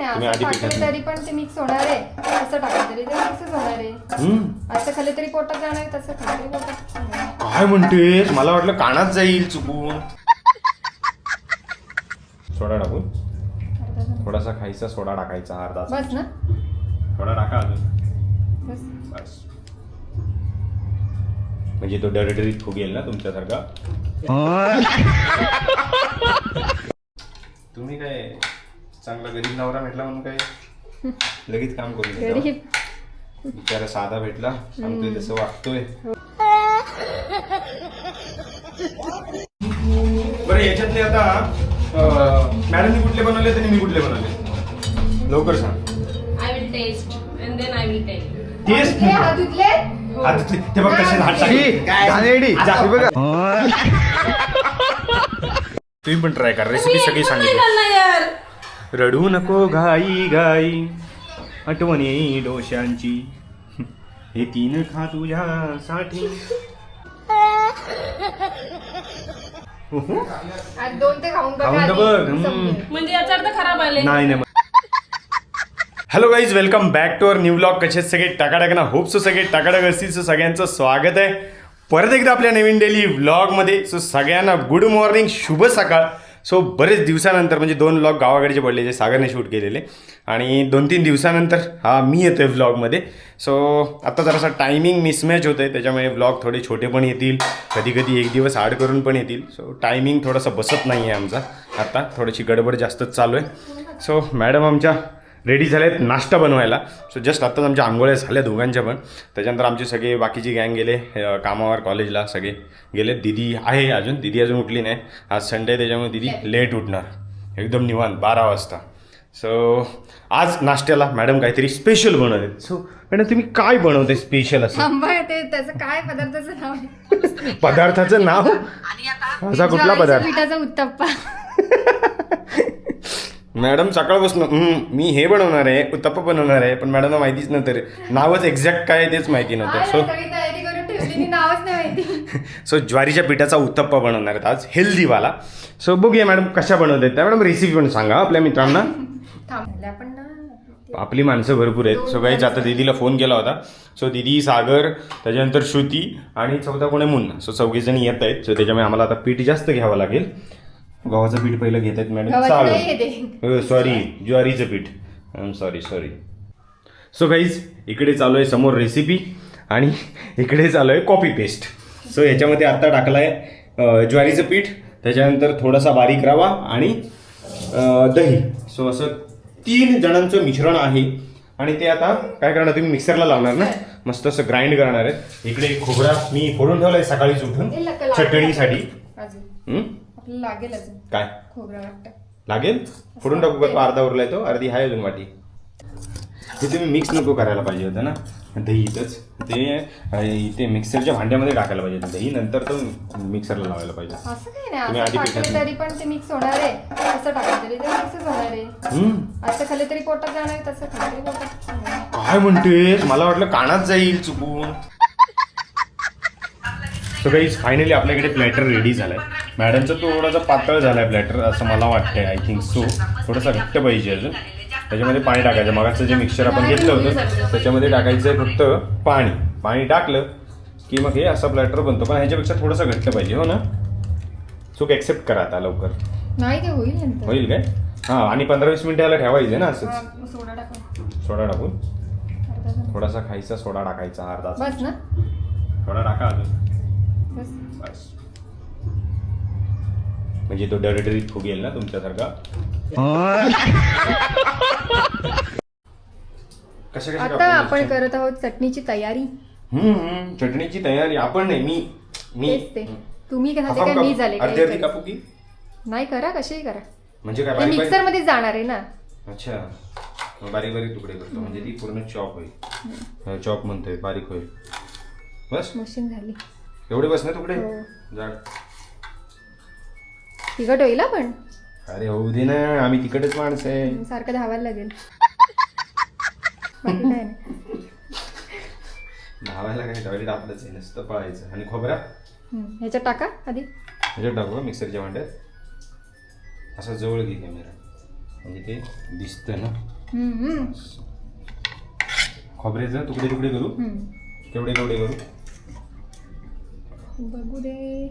नाही तुम्ही असं आधी टाकलं पिठात तरी पण ते मिक्स होणार आहे. असं टाकलं तरी ते मिक्सच होणार आहे. हम्म. असं खाल्लं तरी पोटात जाणार आहे तसं खाल्लं तरी पोटात जाणार आहे. काय म्हणतेस? मला वाटलं कानात जाईल चुकून. सोडा टाकून अर्धा झाला. थोडासा खायचा सोडा टाकायचा अर्धा बस ना. थोडा टाका अजून. बस. बस. म्हणजे तो डरडरीत फुगेल ना तुमच्यासारखा? तुम्ही काय चांगला गरीब नवरा भेटला म्हणून काय? लगेच काम. गरीब. बिचारा साधा भेटला. सांगतोय तसं वागतोय. बरं याच्यातले आता मॅडमनी कुठले बनवले आणि मी कुठले बनवले? लवकर सांग. I will taste and then I will tell you. Test हे ते बघ कसे हात. हे. तुम्ही पण ट्राय करा. रेसिपी सगळी सांगितली. रडू नको घाई घाई. आठवणी डोशांची हे तीन खा तुझ्यासाठी. आज दोन ते खाऊन बघा खाऊन तर आधी. बघ, हम्म. समजेल. म्हणजे याचा अर्थ खराब आले. नाही नाही. Hello guys welcome back to our new blog कसे सगळे? टाकाटाक ना होप सो सगळे. टाकाटाक असतील सो सगळ्यांचं स्वागत आहे. परत एकदा आपल्या नवीन डेली व्लॉगमध्ये सो सगळ्यांना गुड मॉर्निंग शुभ सकाळ. सो बरेच दिवसानंतर म्हणजे दोन व्लॉग गावाकडचे पडले जे सागरने शूट केलेले. आणि दोन तीन दिवसानंतर हा मी येतो आहे व्लॉगमध्ये सो आता जरासा टायमिंग मिसमॅच होतं आहे त्याच्यामुळे व्लॉग थोडे छोटे पण येतील. कधी कधी एक दिवस आड करून पण येतील. सो टायमिंग थोडासा बसत नाही आहे आमचा. आता थोडीशी गडबड जास्तच चालू आहे. सो मॅडम आमच्या रेडी झाले आहेत नाश्ता बनवायला. सो जस्ट आत्ताच आमच्या आंघोळ्या झाल्या दोघांच्या पण. त्याच्यानंतर आमचे सगळे बाकीची गँग गेले कामावर कॉलेजला सगळे गेले दिदी आहे अजून दिदी अजून उठली नाही. आज संडे त्याच्यामुळे दिदी लेट उठणार. एकदम निवांत बारा वाजता. सो आज नाश्त्याला मॅडम काहीतरी स्पेशल बनवते सो मॅडम तुम्ही काय बनवते स्पेशल असं? ते त्याचं काय पदार्थाचं नाव आहे? पदार्थाचं नाव? असा कुठला पदार्थ? पिठाचा उत्तप्पा. मॅडम सकाळपासून "हं, मी हे बनवणार आहे उत्तप्पा बनवणार आहे पण मॅडमला माहितीच नव्हतं रे. नावच एक्झॅक्ट काय आहे तेच माहिती नव्हतं. सो सगळी तयारी करून ठेवली नावच नाही माहिती. सो ज्वारीच्या पिठाचा उत्तप्पा बनवणार आहेत आज हेल्दीवाला सो बघूया मॅडम कशा बनवत त्या मॅडम रेसिपी पण सांगा आपल्या मित्रांना. थांबले आपण ना आपली माणसं भरपूर आहेत. सो काहीच आता दिदीला फोन केला होता. सो दिदी सागर त्याच्यानंतर श्रुती आणि चौथा कोणी मुन्ना. सो चौघीजणी येत आहेत. सो त्याच्यामुळे आम्हाला आता पीठ जास्त घ्यावं लागेल. गव्हाचं पीठ पहिलं घेत आहेत मॅडम. गव्हाचं नाही चालेल सॉरी ज्वारीचं पीठ. I am sorry sorry so guys इकडे चालू आहे समोर रेसिपी आणि इकडे चालू आहे कॉपी पेस्ट सो याच्यामध्ये आत्ता टाकलं आहे ज्वारीचं पीठ त्याच्यानंतर थोडासा बारीक रवा आणि दही. सो असं तीन जणांचं मिश्रण आहे. आणि ते आता काय करणार तुम्ही मिक्सरला लावणार ना? मस्त असं ग्राइंड करणार आहे इकडे खोबरा मी फोडून ठेवला आहे सकाळीच उठून. हे चटणीसाठी. हं? आपल्याला लागेल अजून काय? खोबरं वाटतं. लागेल? फोडून टाकू का? तो अर्धा उरलाय तो. अर्धी आहे अजून वाटी. ते तुम्ही मिक्स नको करायला पाहिजे होतं ना. दही इथंच ते इथे मिक्सरच्या भांड्यामध्ये टाकायला पाहिजे होतं. दही नंतर तो मिक्सरला लावायला पाहिजे. असं काही तुम्ही नाही आधी असं टाकलं तरी पण ते मिक्स होणार आहे. असं टाकलं तरी ते मिक्सच होणार आहे. हम्म, असं खाल्लं तरी पोटात जाणार आहे तसं खाल्लं तरी पोटात जाणार आहे. काय म्हणतेस मला वाटलं कानात जाईल चुकून. सो काही फायनली आपल्याकडे प्लॅटर रेडी झालाय. मॅडमचा तो थोडासा पातळ झालाय प्लॅटर असं मला वाटतंय आय थिंक सो थोडासा घट्ट पाहिजे अजून. त्याच्यामध्ये पाणी टाकायचं. मगाचं जे मिक्सर आपण घेतलं होतं त्याच्यामध्ये टाकायचं आहे फक्त पाणी. पाणी टाकलं की मग हे असा प्लॅटर बनतो. पण ह्याच्यापेक्षा थोडंसं घट्ट पाहिजे हो ना? चूक ॲक्सेप्ट करा आता लवकर. नाही ते होईल नंतर. होईल काय? हां आणि पंधरा वीस मिनिटं याला ठेवायचं ना हा, असंच सोडा टाकून. सोडा टाकून? अर्धा झाला. थोडासा खायचा सोडा टाकायचा अर्धा बस ना. थोडा टाका अजून. बस. बस. म्हणजे तो डरडरीत फुगेल ना तुमच्यासारखा? कशा कशा आता आपण? करत आहोत चटणीची तयारी. हम्म, हम्म, चटणीची तयारी. आपण नाही मी मी तेच ते. तुम्ही काय मी? झाले अर्धी काय अर्धी कापू की? नाही करा कशाही करा. म्हणजे काय बारीक मिक्सरमध्ये जाणार आहे ना. अच्छा. बारीक बारीक तुकडे करतो. म्हणजे ती पूर्ण चॉप होईल. चॉप म्हणतोय बारीक होईल. बस? मशीन झाली. एवढे बस ना तुकडे? हो. जाड. तिखट होईल पण. अरे होऊ दे ना आम्ही तिकडच माणसं आहे. सारखं धावायला लागेल. बाकी काय नाही. धावायला काय टॉयलेट आपलंच आहे नुसतं पळायचं. आणि खोबरा? हम्म, ह्याच्यात टाका आधी. ह्याच्यात टाकू का मिक्सरच्या भांड्यात? असा जवळ घे कॅमेरा म्हणजे ते दिसतं ना. हम्म, हम्म, खोबऱ्याचं तुकडे तुकडे करू? हम्म. केवढे केवढे करू? बघू दे.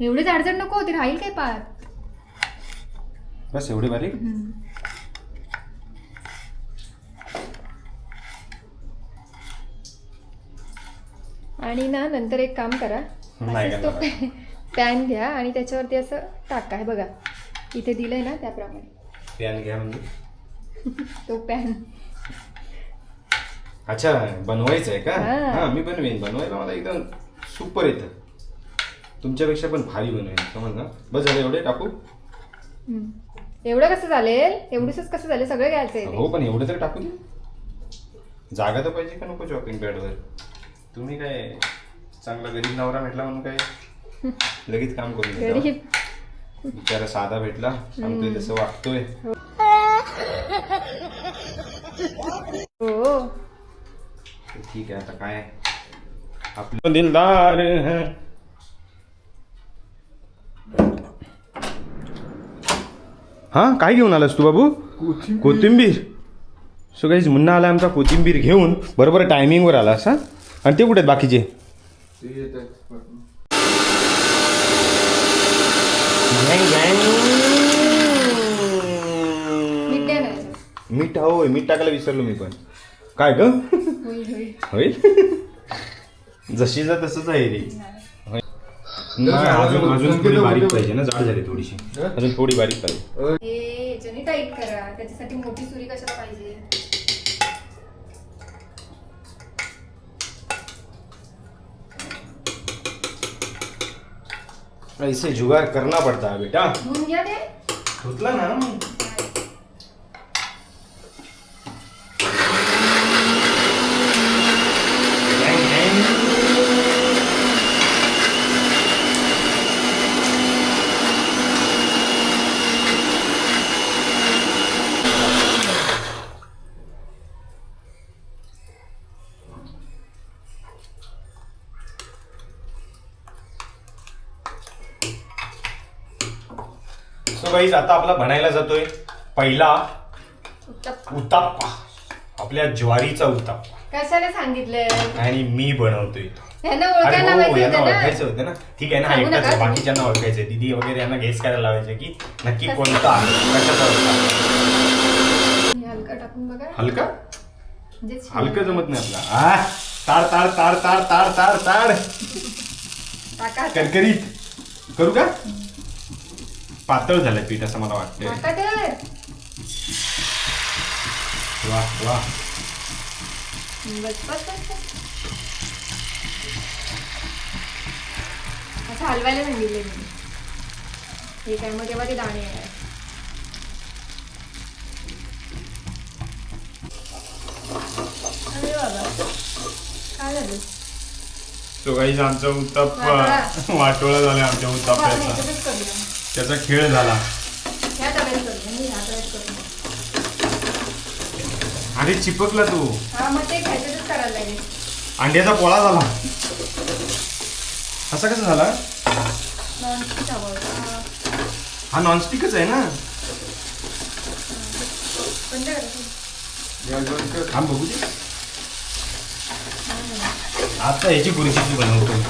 एवढे जाडजड नको ते राहील काय पात बस एवढे बारीक आणि ना नंतर एक काम करा. नाही असंच तो करणार. पॅन घ्या आणि त्याच्यावरती असं टाका. हे बघा इथे दिलंय ना त्याप्रमाणे. पॅन घ्या म्हणजे? तो पॅन. अच्छा बनवायचं आहे का? हा. हा मी बनवेन. बनवायला मला एकदम सुपर येतं. तुमच्यापेक्षा पण भारी बनवेन समज ना बस झालं एवढे टाकू? हम्म. एवढं कसं चालेल? एवढंच कसं झालं? सगळं घ्यायचंय ते. हो पण एवढं तर टाकू दे. जागा तर पाहिजे का नको शॉपिंग पॅडवर तुम्ही काय चांगला गरीब नवरा भेटला म्हणून काय? लगेच काम करून देता. गरीब. बिचारा साधा भेटला. सांगतोय तसं वागतोय. हो. ठीक आहे आता काय? आपलं दिलदार है. हा? काय घेऊन आलास तू बाबू? कोथिंबीर. सो काहीच मुन्ना आला आमचा कोथिंबीर घेऊन बरोबर टायमिंगवर आलास हा? आणि ते कुठे आहेत बाकीचे? मीठ याच्यात. मीठ होय मीठ टाकायला विसरलो मी पण. काय ग? होईल जशीचा तसंच आहे रे. अजून अजून थोडी बारीक पाहिजे ना जाड झाली थोडीशी. अजून थोडी बारीक पाहिजे. हे याच्याने टाईट करा त्याच्यासाठी मोठी सुरी कशाला पाहिजे? ऐसे जुगार करना पड़ता है बेटा। धुतला ना सो गाईज आता आपला बनायला जातोय. पहिला उत्तप्पा. उत्ताप्पा. आपल्या ज्वारीचा उत्ताप्पा. कशाला सांगितलं आणि मी बनवतोय तो. ह्यांना अरे ओळखायला हो लावायचं यांना होतं ना. ओळखायचं होतं ना. ठीक आहे ना सांगू नका तुम्ही. बाकीच्यांना ओळखायचंय दीदी वगैरे यांना गेस करायला लावायचं की नक्की कसं? कोणता आहे, कशाचा होता? हे हलका टाकून बघा. हलका? म्हणजे हलकं जमत नाही आपला आ, ताड ताड ताड ताड ताड ताड ताड टाका. करकरीत. करू का? पातळ झालंय पीठ असं मला वाटतंय. तर वा. असं हलवायला सांगितले मी. आहे मग तेव्हा ते दाणे येणार काय झालं? तो काही आमचा उत्ताप्पा वाटोळा. झाला आमच्या करूया. त्याचा खेळ झाला. अरे चिपकला तू. हा अंड्याचा पोळा झाला. असा कसा झाला. हा नॉनस्टिकच आहे ना? बंद करा. हा बघू दे. आता याची गुरुजीची बनवतो.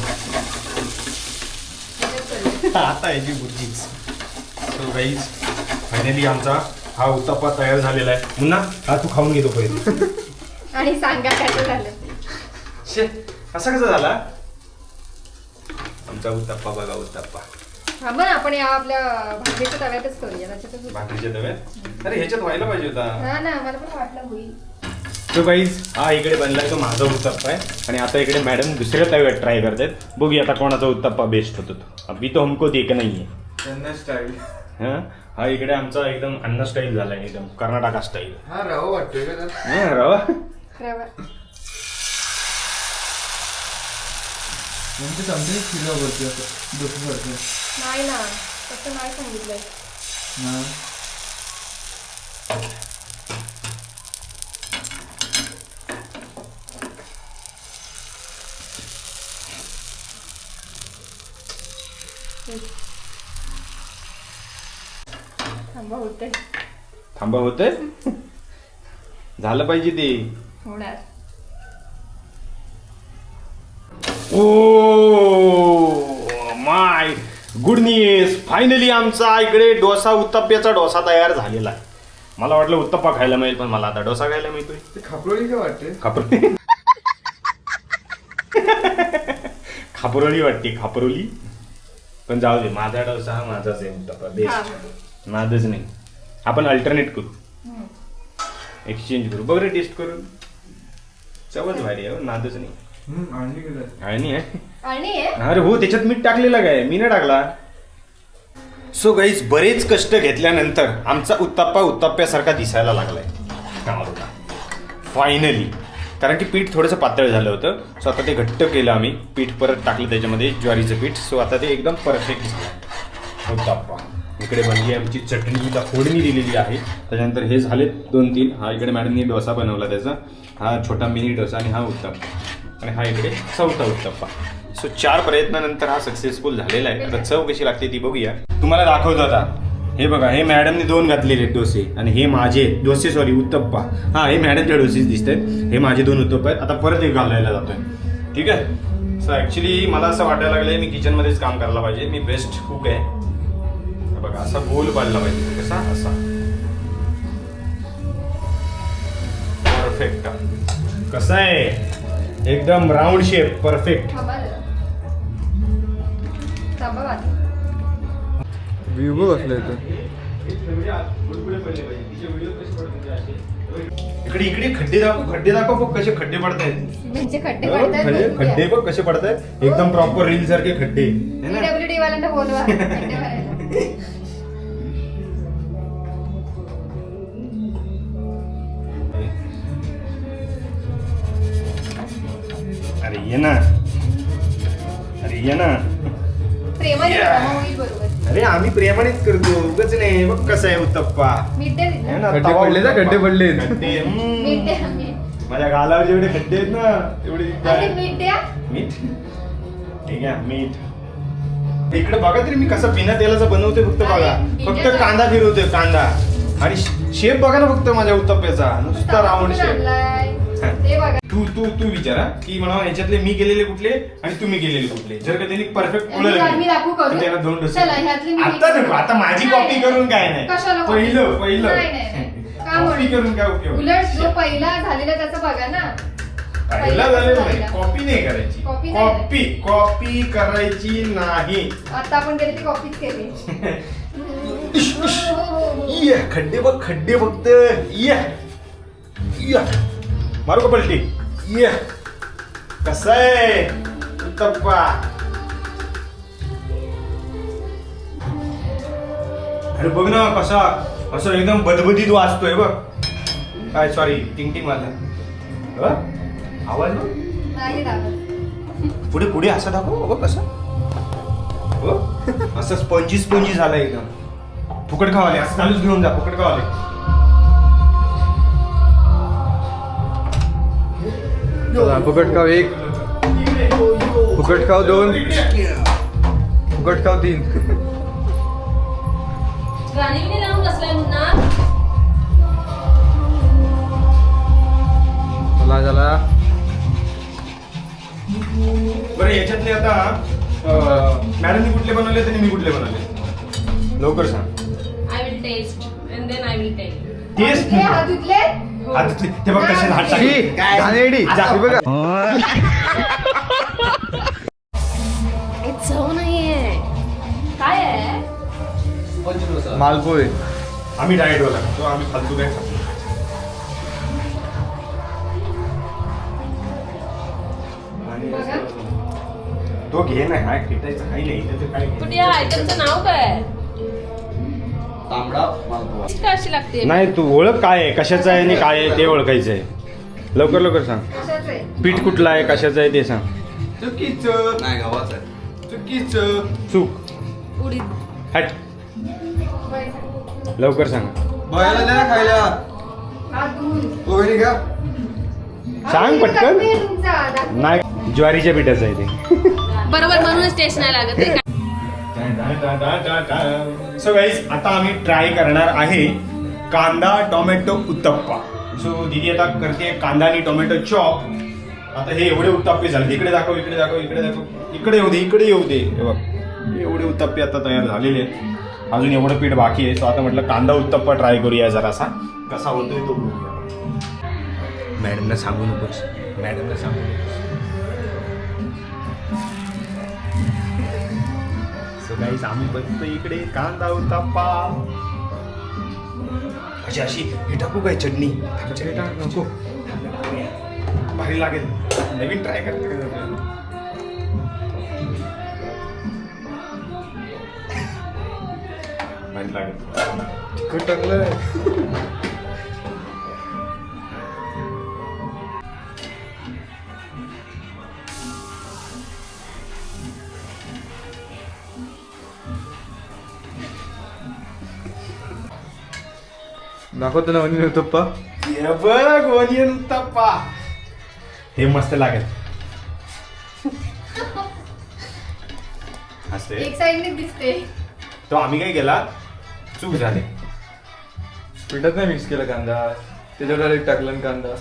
आता याची गुरुजीच सो गाईज फायनली आमचा हा उत्तप्पा तयार झालेला आहे. मुन्ना हा तू खाऊन घेतो पहिले आणि सांगा कसं झालं. शे असा कसा झाला? आमचा उत्तप्पा बघा उत्तप्पा. हा आपण या आपल्या भाजीच्या तव्यातच करूया त्याच्यातच. भाकरीच्या तव्यात? अरे ह्याच्यात व्हायला पाहिजे होता. हा ना मला पण वाटलं होईल. तो गाईज हा इकडे बनलाय तो माझा उत्तप्पा आहे. आणि आता इकडे मॅडम दुसऱ्या तव्यात ट्राय करतायत. बघूया आता कोणाचा उत्तप्पा बेस्ट होतो तो. अभी तो हमको देख नाहीये. त्यांना स्टाईल हा? हा इकडे आमचा एकदम अन्न स्टाईल झालाय एकदम. कर्नाटका स्टाईल हा रवा वाटतोय का त्यात? हा रवा? रवा. म्हणजे समजा खिलावरती असं दुसरं वाटतं नाही ना तसं नाही सांगितलंय. हा. होते. थांबा होतंय झालं पाहिजे ते. होणार. Oh my good news. Finally आमचा इकडे डोसा उत्तप्प्याचा डोसा तयार झालेला आहे. मला वाटलं उत्तप्पा खायला मिळेल पण मला आता डोसा खायला मिळतोय. ते खापरोळी काय वाटते? खापरोळी खापरोळी वाटते खापरोली पण जाऊ दे माझा डोसा हा माझाच आहे उत्तप्पा बेस्ट नादच नाही. आपण अल्टरनेट करू. एक्सचेंज करू. बघ रे टेस्ट करून. चवच भारी आहे हो, नादच नाही. आणि आहे. आणि हे अरे हो त्याच्यात मीठ टाकलेलं काय? मी नाही टाकला. सो गाईज बरेच कष्ट घेतल्यानंतर आमचा उत्ताप्पा उत्ताप्प्यासारखा दिसायला लागलाय. फायनली कारण की पीठ थोडंसं पातळ झालं होतं. सो आता ते घट्ट केलं आम्ही. पीठ परत टाकलं त्याच्यामध्ये ज्वारीचं पीठ. सो आता ते एकदम परफेक्ट झालं. उत्ताप्पा. इकडे बनली आमची चटणीला फोडणी दिलेली आहे. त्याच्यानंतर हे झाले दोन तीन. हा इकडे मॅडमनी डोसा बनवला त्याचा. हा छोटा मिनी डोसा आणि हा उत्तप्पा. आणि हा इकडे चौथा उत्तप्पा. सो चार प्रयत्नानंतर हा सक्सेसफुल झालेला आहे. आता चव कशी लागते ती बघूया. तुम्हाला दाखवतो आता. हे बघा हे मॅडमने दोन घातलेले आहेत डोसे. आणि हे माझे डोसे सॉरी उत्तप्पा. हा हे मॅडमचे डोसेच दिसत आहेत हे माझे दोन उत्तप्पा आहेत. आता परत एक घालायला जातोय. ठीक आहे? सो ॲक्च्युली मला असं वाटायला लागलंय मी किचनमध्येच काम करायला पाहिजे. मी बेस्ट कुक आहे. बघा असा गोल पाडला पाहिजे. कसा? असा. परफेक्ट कसा आहे? एकदम राऊंड शेप परफेक्ट. विवो कसलं येतं इकडे इकडे खड्डे दाखव खड्डे दाखव बघ कसे खड्डे पडतायत. म्हणजे खड्डे हो, पडतायत खड्डे बघ कसे पडतायत. एकदम प्रॉपर रील सारखे खड्डे. है ना? वाल्यांना बोलवा. खड्डे भरायला. ये ना। अरे ये ना। प्रेमाने Yeah. करा, मग होईल बरोबर. अरे आम्ही प्रेमानेच करतो उगच नाही. बघ कसं आहे उत्तप्पा. है ना? खड्डे तवा पडले ना, उत्तप्पा. खड्डे हम्म. मीठ माझ्या गालावर जेवढे खड्डे आहेत ना तेवढे अरे मीठ? ठीक आहे मीठ. इकडे बघा तरी मी कसं बिना तेलाचं बनवते फक्त बघा. अरे, फक्त बिना- कांदा फिरवतोय कांदा. आणि शेप बघा ना फक्त माझ्या उत्तप्प्याचा. नुसता राऊंड शेप आणलाय? ते बघा. तू तू तू विचारा की मला ह्याच्यातले मी केलेले कुठले आणि तुम्ही केलेले कुठले? जर का त्यांनी परफेक्ट मी- मी दाखवू करू? त्याला दोन डोसे चला, ह्यातले मी- आता नको आता माझी कॉपी. करून काय नाही. कशाला copy? पहिलं पहिलं. नाही, नाही, नाही. का कॉपी म्हणू? करून काय उपयोग? उलट जो पहिला झालेला त्याचं बघा ना. पहिला झालेलं कॉपी नाही करायची. Copy नाही कॉपी कॉपी करायची नाही. आता आपण केली ती कॉपीच केली. खड्डे बघ खड्डे फक्त ये ये मारू का पलटी? ये. कसं आहे? उत्तप्पा अरे बघ ना कसा असं एकदम बदबदीत वाजतोय बघ. काय सॉरी टिंग टिंग अ? आवाज दाखवत. पुढे पुढे असं दाखव बघ कसं. हो? असं स्पंजी स्पंजी झालं एकदम. फुकट खावाले असं चालूच घेऊन जा फुकट खावाले चला, फुकट खाव एक. फुकट खाव दोन. फुकट खाव तीन. चला चला. बरं याच्यातले आता मॅडमनी कुठले बनवले आणि मी कुठले बनवले? लवकर सांग. I will test and then I will tell test हे हात धुतले आता ते ते बघ कसे हात शी, टाकले. घाणेरडी. जा. हे बघा चव नाहीये काय आहे मालपोहे आम्ही डाएट वाला खातो आम्ही फालतू काय खातो आणि बघा. तो घे ना काय खेटायचं काही नाही त्याचं काय. कुठे आयटमचं नाव काय तांबडा मालपोहा का अशी लागते? नाही तू ओळख काय आहे? कशाचं आहे आणि काय आहे ते ओळखायचं आहे. लवकर लवकर सांग. कशाच आहे? पीठ कुठलं आहे? कशाचं आहे ते सांग. चुकीचं. नाही आहे. चुकीचं. चूक. उडीद. हट. लवकर सांग. बघायला द्या ना खायला. सांग पटकन. नाही ज्वारीच्या पिठाचं आहे ते. बरोबर म्हणूनच टेस्ट नाही लागत. सो गाईज आता आम्ही ट्राय करणार आहे कांदा टोमॅटो उत्तप्पा. सो दिदी आता करते कांदा आणि टोमॅटो चॉप आता हे एवढे उत्तप्पे झाले. इकडे दाखव इकडे दाखव इकडे दाखव. इकडे येऊ दे इकडे येऊ दे. हे बघ एवढे उत्तप्पे आता तयार झालेले आहेत. अजून एवढं पीठ बाकी आहे. सो आता म्हटलं कांदा उत्तप्पा ट्राय करूया जरासा. कसा होतोय तो बघूया. मॅडमला सांगू नकोस. मॅडमला सांगू नकोस. गाईस आम्ही बघतो इकडे कांदा उत्तप्पा अशी अशी हे टाकू काय चटणी? नको. भारी लागेल. नवीन ट्राय करते भारी लागेल. तिखट टाकलं दाखवतो ना वनील उत्तप्पा हे बघ ओनियन उत्तप्पा हे मस्त लागेल. असते एक साईडने दिसते. तो आम्ही काय केला? चूक झाली. पिठात नाही मिक्स केला कांदा. त्याच्यावर डायरेक्ट टाकला ना कांदा.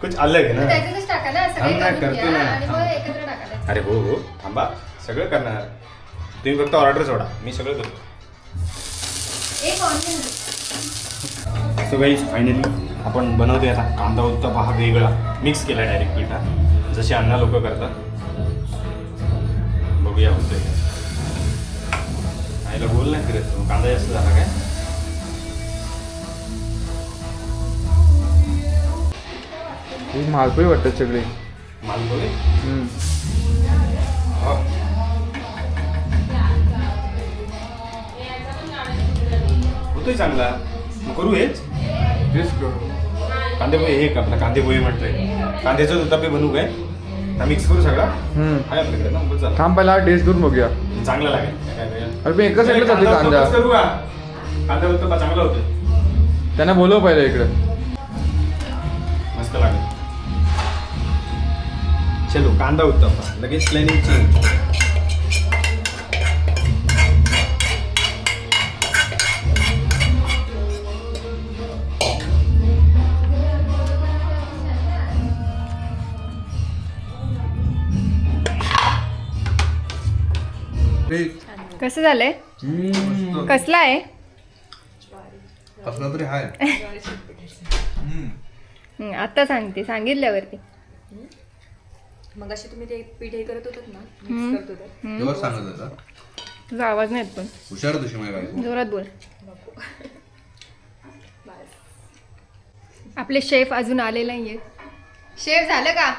कुछ अलग आहे ना? त्याच्यातच टाका ना सगळे करून करतो घ्या ना. आणि मग थांब. एकत्र टाकायचं अरे हो हो. थांबा. सगळं करणार. तुम्ही फक्त ऑर्डर सोडा. मी सगळं करतो. सो गाईज फायनली आपण बनवतोय आता कांदा उत्तप्पा हा वेगळा. मिक्स केला डायरेक्ट पिठा. जसे अण्णा लोक करतात. बघूया होतोय. आईला बोल नाही फिरत. तो. कांदा जास्त झाला काय? मालपोळी वाटतात सगळे. माल होतोय चांगला. मग करू हेच Taste करू. कांदे पोहे हे का आपला कांदे पोहे म्हटलंय कांद्याचं उत्तप्पे बनवू काय? हा मिक्स करू सगळा. आहे आपल्याकडे ना. थांब पहिला टेस्ट करून बघूया. चांगला लागेल. काय. अरे पण एका साईडला नाही, जाते कांदा उत्तप्पाच करू का कांदा चांगला होतोय. त्यांना बोलव पहिलं इकडे. मस्त लागेल. चलो कांदा उत्तप्पा लगेच प्लॅनिंग चेंज कसं झालंय? कसला आहे? कसला तरी हाय. हं, आता सांगते सांगितल्यावरती. मग अशी तुम्ही ते पीठ हे करत होतात ना हम्म. मिक्स करत होतात. तेव्हा सांगत होता. तुझा आवाज नाही येत पण. हुशार तुझी माझी बायको जोरात बोल. आपले शेफ अजून आले नाहीये शेफ झालं का?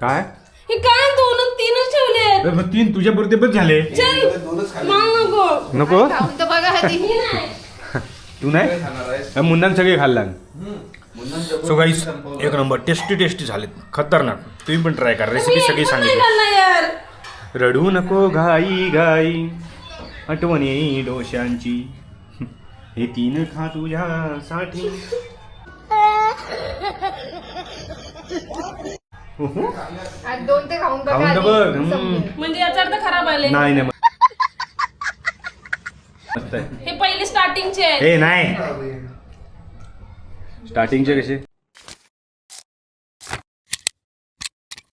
काय? हे काय दोन तीनच ठेवले मग तीन तुझ्या पुरते पण झाले. नको. नको? खाऊन तर बघा आधी तू नाही? मुन्नान सगळे खाल्ला सो गाईस एक नंबर टेस्टी टेस्टी झालेत. खतरनाक. तुम्ही पण ट्राय करा. रेसिपी सगळी सांगितली. खाल्ला यार. रडू नको घाई घाई. आठवणी डोशांची हे तीन खा तुझ्यासाठी. आज दोन ते खाऊन बघा खाऊन तर आधी. बघ हम्म. समजेल. म्हणजे याचा अर्थ खराब आले नाही नाही मस्त आहे हे पहिले स्टार्टिंगचे आहेत ए नाही स्टार्टिंगचे कसे